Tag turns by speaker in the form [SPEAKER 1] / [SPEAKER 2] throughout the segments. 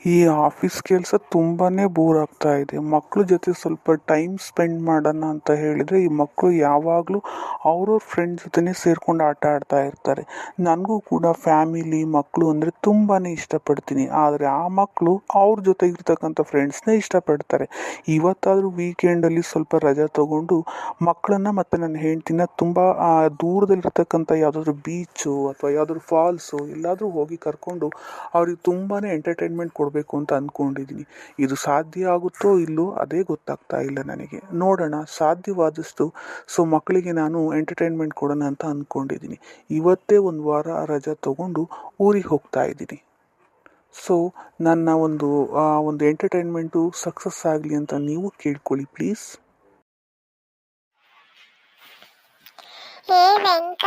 [SPEAKER 1] ಈ ಆಫೀಸ್ ಕೆಲಸ ತುಂಬಾ ಬೋರ್ ಆಗ್ತಾ ಇದೆ. ಮಕ್ಕಳ ಜೊತೆ ಸ್ವಲ್ಪ ಟೈಮ್ ಸ್ಪೆಂಡ್ ಮಾಡೋಣ ಅಂತ ಹೇಳಿದರೆ, ಈ ಮಕ್ಕಳು ಯಾವಾಗಲೂ ಅವ್ರವ್ರ ಫ್ರೆಂಡ್ ಜೊತೆನೇ ಸೇರ್ಕೊಂಡು ಆಟ ಆಡ್ತಾ ಇರ್ತಾರೆ. ನನಗೂ ಕೂಡ ಫ್ಯಾಮಿಲಿ ಮಕ್ಕಳು ಅಂದರೆ ತುಂಬಾ ಇಷ್ಟಪಡ್ತೀನಿ. ಆದರೆ ಆ ಮಕ್ಕಳು ಅವ್ರ ಜೊತೆ ಇರ್ತಕ್ಕಂಥ ಫ್ರೆಂಡ್ಸ್ನೇ ಇಷ್ಟಪಡ್ತಾರೆ. ಇವತ್ತಾದರೂ ವೀಕೆಂಡಲ್ಲಿ ಸ್ವಲ್ಪ ರಜೆ ತಗೊಂಡು ಮಕ್ಕಳನ್ನ ಮತ್ತು ನನ್ನ ಹೆಂಡ್ತಿನ ತುಂಬ ದೂರದಲ್ಲಿರ್ತಕ್ಕಂಥ ಯಾವುದಾದ್ರೂ ಬೀಚು ಅಥವಾ ಯಾವುದಾದ್ರೂ ಫಾಲ್ಸು ಎಲ್ಲಾದರೂ ಹೋಗಿ ಕರ್ಕೊಂಡು ಅವ್ರಿಗೆ ತುಂಬಾ ಎಂಟರ್ಟೈನ್ಮೆಂಟ್ ಕೊಡಬೇಕು ಅಂತ ಅಂದ್ಕೊಂಡಿದ್ದೀನಿ ಇದು ಸಾಧ್ಯ ಆಗುತ್ತೋ ಇಲ್ಲೋ ಅದೇ ಗೊತ್ತಾಗ್ತಾ ಇಲ್ಲ ನನಗೆ. ನೋಡೋಣ, ಸಾಧ್ಯವಾದಷ್ಟು ಸೊ ಮಕ್ಕಳಿಗೆ ನಾನು ಎಂಟರ್ಟೈನ್ಮೆಂಟ್ ಕೊಡೋಣ ಅಂತ ಅಂದ್ಕೊಂಡಿದ್ದೀನಿ ಇವತ್ತೇ ಒಂದು ವಾರ ರಜಾ ತಗೊಂಡು ಊರಿಗೆ ಹೋಗ್ತಾ ಇದ್ದೀನಿ. ಸೊ ನನ್ನ ಒಂದು ಒಂದು ಎಂಟರ್ಟೈನ್ಮೆಂಟು ಸಕ್ಸಸ್ ಆಗಲಿ ಅಂತ ನೀವು ಕೇಳ್ಕೊಳ್ಳಿ ಪ್ಲೀಸ್
[SPEAKER 2] ಹೇ ವೆಂಕ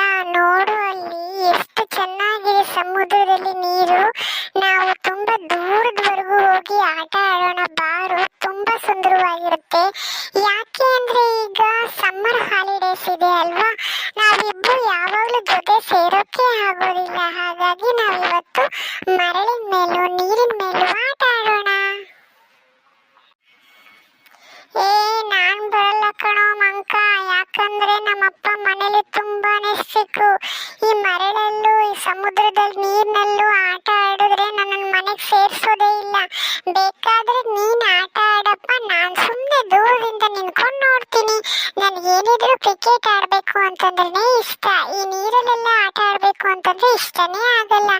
[SPEAKER 2] ಸುಂದರವಾಗಿರುತ್ತೆ ಯಾಕೆ ಅಂದ್ರೆ ಈಗ ಸಮ್ಮರ್ ಹಾಲಿಡೇಸ್ ಇದೆ ಅಲ್ವಾ? ನಾವಿಬ್ರು ಯಾವಾಗ್ಲೂ ಜೊತೆ ಸೇರೋಕೆ ಆಗೋದಿಲ್ಲ. ಹಾಗಾಗಿ ನಾವಿವತ್ತು ಮರಳಿನ ಮೇಲೂ ನೀರಿನ ಮೇಲೂ ಆಟ ಆಡೋಣ. ಏ, ನಾನ್ ಬರಲ್ಲ ಕಣೋ ಮಂಕ. ಯಾಕಂದ್ರೆ ನಮ್ಮಪ್ಪ ಮನೇಲಿ ತುಂಬಾನೇ ಸಿಕ್ಕು ಈ ಮರಳಲ್ಲೂ, ಈ ಸಮುದ್ರದಲ್ಲಿ ನೀರಿನಲ್ಲೂ ಆಟ ಆಡಿದ್ರೆ ನನ್ನ ಮನೆಗೆ ಸೇರ್ಸೋದೇ ಇಲ್ಲ. ಬೇಕಾದ್ರೆ ನೀನ್ ಆಟ ಆಡಪ್ಪ. ನಾನ್ ಸುಮ್ನೆ ದೂರದಿಂದ ನಿಂತ್ಕೊಂಡು ನೋಡ್ತೀನಿ ನನ್ಗೆ ಏನಿದ್ರು ಕ್ರಿಕೆಟ್ ಆಡಬೇಕು ಅಂತಂದ್ರೆ ಇಷ್ಟ. ಈ ನೀರಲ್ಲೆಲ್ಲ ಆಟ ಆಡಬೇಕು ಅಂತಂದ್ರೆ ಇಷ್ಟನೇ ಆಗಲ್ಲ.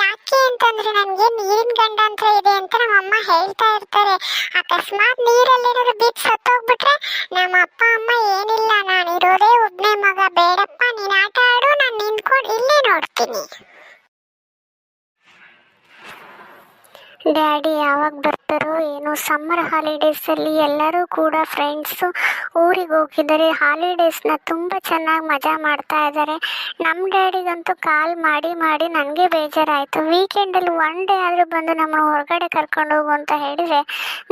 [SPEAKER 2] ಯಾಕೆ ಅಂತಂದ್ರೆ ನನಗೆ ನೀರಿನ ಗಂಡಾಂತರ ಇದೆ ಅಂತ ನಮ್ಮಮ್ಮ ಹೇಳ್ತಾ ಇರ್ತಾರೆ. ಅಕಸ್ಮಾತ್ ನೀರಲ್ಲೇನಾದ್ರು ಬಿದ್ದು ಸತ್ತೋಗ್ಬಿಟ್ರೆ ನಮ್ಮ ಅಪ್ಪ, ಅಮ್ಮ ಏನಿಲ್ಲ. ನಾನು ಇರೋದೇ ಒಬ್ಬನೇ ಮಗ. ಬೇಡಪ್ಪ, ನೀನು ಆಟ ಆಡು, ನಾನು ನಿಂತ್ಕೊಂಡು ಇಲ್ಲೇ ನೋಡ್ತೀನಿ. ಡ್ಯಾಡಿ, ಯಾವಾಗ ಬರ್ತಾರೋ ಏನೋ ಸಮ್ಮರ್ ಹಾಲಿಡೇಸಲ್ಲಿ ಎಲ್ಲರೂ ಕೂಡ ಫ್ರೆಂಡ್ಸು ಊರಿಗೆ ಹೋಗಿದ್ದಾರೆ. ಹಾಲಿಡೇಸ್ನ ತುಂಬ ಚೆನ್ನಾಗಿ ಮಜಾ ಮಾಡ್ತಾ ಇದ್ದಾರೆ. ನಮ್ಮ ಡ್ಯಾಡಿಗಂತೂ ಕಾಲ್ ಮಾಡಿ ಮಾಡಿ ನನಗೆ ಬೇಜಾರಾಯಿತು. ವೀಕೆಂಡಲ್ಲಿ ಒನ್ ಡೇ ಆದರೂ ಬಂದು ನಮ್ಮನ್ನು ಹೊರಗಡೆ ಕರ್ಕೊಂಡು ಹೋಗು ಅಂತ ಹೇಳಿದರೆ,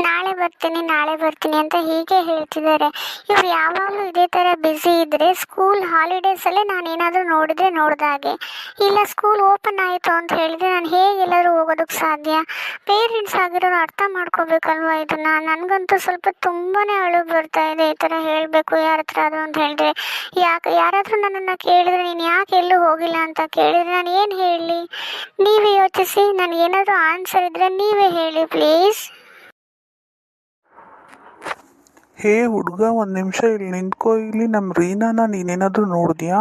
[SPEAKER 2] ನಾಳೆ ಬರ್ತೀನಿ ನಾಳೆ ಬರ್ತೀನಿ ಅಂತ ಹೀಗೆ ಹೇಳ್ತಿದ್ದಾರೆ. ಇವ್ರು ಯಾವಾಗಲೂ ಇದೇ ಥರ ಬ್ಯುಸಿ ಇದ್ದರೆ ಸ್ಕೂಲ್ ಹಾಲಿಡೇಸಲ್ಲೇ ನಾನು ಏನಾದರೂ ನೋಡಿದ್ರೆ ನೋಡಿದಾಗೆ ಇಲ್ಲ, ಸ್ಕೂಲ್ ಓಪನ್ ಆಯಿತು ಅಂತ ಹೇಳಿದ್ರೆ ನಾನು ಹೇಗೆ ಎಲ್ಲರೂ ಹೋಗೋದಕ್ಕೆ ಸಾಧ್ಯ? ಪೇರೆಂಟ್ಸ್ ಆಗಿರೋರು ಅರ್ಥ ಮಾಡ್ಕೋಬೇಕಲ್ವಾ ಇದನ್ನು ನನಗಂತೂ ಸ್ವಲ್ಪ ತುಂಬಾನೇ ಅಳು ಬರ್ತಾ ಇದೆ ಈ ಹೇಳಬೇಕು, ಯಾರತ್ರ ಅದು ಅಂತ ಹೇಳಿದ್ರೆ, ಯಾಕೆ, ಯಾರಾದರೂ ನನ್ನನ್ನು ಕೇಳಿದ್ರೆ ನೀನು ಯಾಕೆ ಎಲ್ಲೂ ಹೋಗಿಲ್ಲ ಅಂತ ಕೇಳಿದ್ರೆ ನಾನು ಏನು ಹೇಳಲಿ? ನೀವೇ ಯೋಚಿಸಿ ನನಗೇನಾದರೂ ಆನ್ಸರ್ ಇದ್ರೆ ನೀವೇ ಹೇಳಿ ಪ್ಲೀಸ್
[SPEAKER 1] ಹೇ ಹುಡುಗ, ಒಂದು ನಿಮಿಷ ಇಲ್ಲಿ ನಿಂತ್ಕೋ. ಇಲ್ಲಿ ನಮ್ಮ ರೀನಾನ, ನೀನೇನಾದರೂ ನೋಡಿದ್ಯಾ?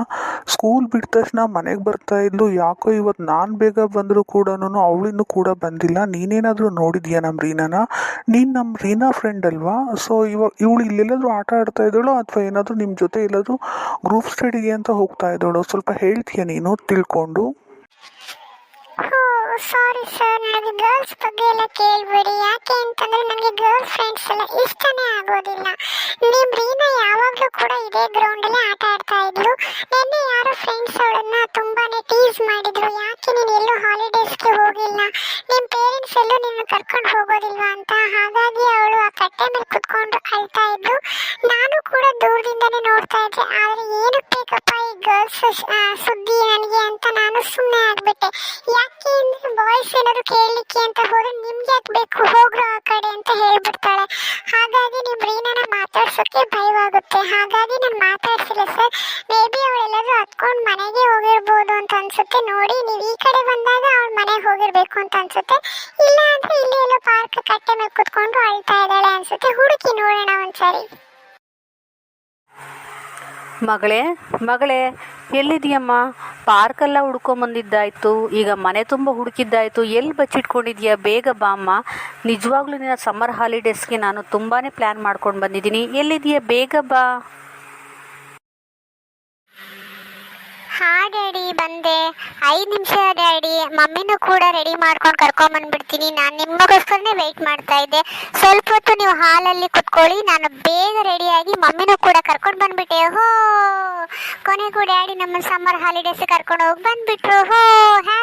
[SPEAKER 1] ಸ್ಕೂಲ್ ಬಿಟ್ಟ ತಕ್ಷಣ ಮನೆಗೆ ಬರ್ತಾ ಇದ್ಲು. ಯಾಕೋ ಇವತ್ತು ನಾನು ಬೇಗ ಬಂದರೂ ಕೂಡ ಅವಳಿನ್ನೂ ಕೂಡ ಬಂದಿಲ್ಲ. ನೀನೇನಾದರೂ ನೋಡಿದ್ಯಾ ನಮ್ಮ ರೀನಾನ? ನೀನು ನಮ್ಮ ರೀನಾ ಫ್ರೆಂಡ್ ಅಲ್ವಾ? ಸೊ ಇವಾಗ ಇವಳು ಇಲ್ಲೆಲ್ಲಾದರೂ ಆಟ ಆಡ್ತಾ ಇದ್ದಾಳೋ ಅಥವಾ ಏನಾದರೂ ನಿಮ್ಮ ಜೊತೆ ಎಲ್ಲಾದರೂ ಗ್ರೂಪ್ ಸ್ಟಡಿಗೆ ಅಂತ ಹೋಗ್ತಾ ಇದ್ದಾಳೋ? ಸ್ವಲ್ಪ ಹೇಳ್ತೀಯ ನೀನು? ತಿಳ್ಕೊಂಡು.
[SPEAKER 2] ಸಾರಿ ಸರ್ ನನಗೆ ಗರ್ಲ್ಸ್ ಬಗ್ಗೆ ಎಲ್ಲ ಕೇಳ್ಬೇಡಿ. ಯಾಕೆ ಅಂತಂದ್ರೆ ನನಗೆ ಗರ್ಲ್ ಫ್ರೆಂಡ್ಸ್ ಎಲ್ಲ ಇಷ್ಟನೇ ಆಗೋದಿಲ್ಲ. ನಿಮ್ ರೀನಾ ಯಾವಾಗಲೂ ಕೂಡ ಇದೇ ಅಲ್ಲಿ ಆಟ ಆಡ್ತಾ ಇದ್ಲು. ನಿನ್ನೆ ಯಾರೋ ಫ್ರೆಂಡ್ಸ್ ಅವಳನ್ನ ತುಂಬಾನೇ ಟೀಸ್ ಮಾಡಿದ್ರು. ಯಾಕೆ ನೀನು ಎಲ್ಲೂ ಹಾಲಿಡೇಸ್ಗೆ ಹೋಗಿಲ್ಲ? ನಿಮ್ ಪೇರೆಂಟ್ಸ್ ಎಲ್ಲೂ ನಿನ್ನ ಕರ್ಕೊಂಡು ಹೋಗೋದಿಲ್ವಾ ಅಂತ? ಹಾಗಾಗಿ ಅವಳು ಆ ಕಟ್ಟೆ ಮೇಲೆ ಕುತ್ಕೊಂಡು ಅಳ್ತಾ ಇದ್ಲು. ಬೇಕಪ್ಪ ಈ ಗರ್ಲ್ಸ್ ಸುದ್ದಿ ನನಗೆ ಅಂತ ನಾನು ಸುಮ್ಮನೆ ಆಗ್ಬಿಟ್ಟೆ. ಯಾಕೆ ಅಂದ್ರೆ ಬಾಯ್ಸ್ ಏನಾದ್ರು ಕೇಳಲಿಕ್ಕೆ ಅಂತ ಹೋದ್ರೆ ನಿಮ್ಗೆ ಯಾಕೆ ಬೇಕು? ಹೋಗ್ರು ಆ ಕಡೆ ಅಂತ ಹೇಳ್ಬಿಡ್ತಾಳೆ. ಹಾಗಾಗಿ ನಿಮ್ಮ ರೀನಾನ ಮಾತಾಡ್ಸೋಕ್ಕೆ ಭಯವಾಗುತ್ತೆ. ಹಾಗಾಗಿ ನಾನು ಮಾತಾಡ್ಸಿಲ್ಲ ಸರ್. ಮೇ ಬಿ ಅವಳೆಲ್ಲರೂ ಹತ್ಕೊಂಡು ಮನೆಗೆ ಹೋಗಿರ್ಬೋದು ಅಂತ ಅನ್ಸುತ್ತೆ. ನೋಡಿ, ನೀವು ಈ ಕಡೆ ಬಂದಾಗ ಅವಳ ಮನೆಗೆ ಹೋಗಿರ್ಬೇಕು ಅಂತ ಅನ್ಸುತ್ತೆ. ಇಲ್ಲ ಅಂದ್ರೆ ಇಲ್ಲಿ ಎಲ್ಲೋ ಪಾರ್ಕ್ ಕಟ್ಟೆ ಮೇಲೆ ಕುತ್ಕೊಂಡು ಅಳ್ತಾ ಇದ್ದಾಳೆ ಅನ್ಸುತ್ತೆ. ಹುಡುಕಿ ನೋಡೋಣ ಒಂದ್ಸರಿ.
[SPEAKER 3] ಮಗಳೇ ಮಗಳೇ ಎಲ್ಲಿದೆಯಮ್ಮ ಪಾರ್ಕೆಲ್ಲ ಹುಡ್ಕೊಂಬಂದಿದ್ದಾಯ್ತು ಈಗ ಮನೆ ತುಂಬ ಹುಡುಕಿದ್ದಾಯ್ತು. ಎಲ್ಲಿ ಬಚ್ಚಿಟ್ಕೊಂಡಿದ್ಯಾ? ಬೇಗ ಬಾ ಅಮ್ಮ. ನಿಜವಾಗ್ಲೂ ನಿನ್ನ ಸಮ್ಮರ್ ಹಾಲಿಡೇಸ್ಗೆ ನಾನು ತುಂಬಾ ಪ್ಲ್ಯಾನ್ ಮಾಡ್ಕೊಂಡು ಬಂದಿದ್ದೀನಿ. ಎಲ್ಲಿದೆಯಾ ಬೇಗ ಬಾ.
[SPEAKER 2] ಹಾ ಡ್ಯಾಡಿ ಬಂದೆ. ಐದು ನಿಮಿಷ ಡ್ಯಾಡಿ ಮಮ್ಮಿನೂ ಕೂಡ ರೆಡಿ ಮಾಡ್ಕೊಂಡು ಕರ್ಕೊಂಡ್ ಬಂದ್ಬಿಡ್ತೀನಿ. ನಾನು ನಿಮಗೋಸ್ಕರನೇ ವೆಯ್ಟ್ ಮಾಡ್ತಾ ಇದ್ದೆ. ಸ್ವಲ್ಪ ಹೊತ್ತು ನೀವು ಹಾಲಲ್ಲಿ ಕುತ್ಕೊಳ್ಳಿ. ನಾನು ಬೇಗ ರೆಡಿಯಾಗಿ ಮಮ್ಮಿನೂ ಕೂಡ ಕರ್ಕೊಂಡು ಬಂದ್ಬಿಟ್ಟೆ. ಹೋ ಕೊನೆಗೂ ಡ್ಯಾಡಿ ನಮ್ಮ ಸಮ್ಮರ್ ಹಾಲಿಡೇಸ್ ಕರ್ಕೊಂಡು ಹೋಗಿ ಬಂದ್ಬಿಟ್ರು. ಹೋ ಹ್ಯಾಪಿ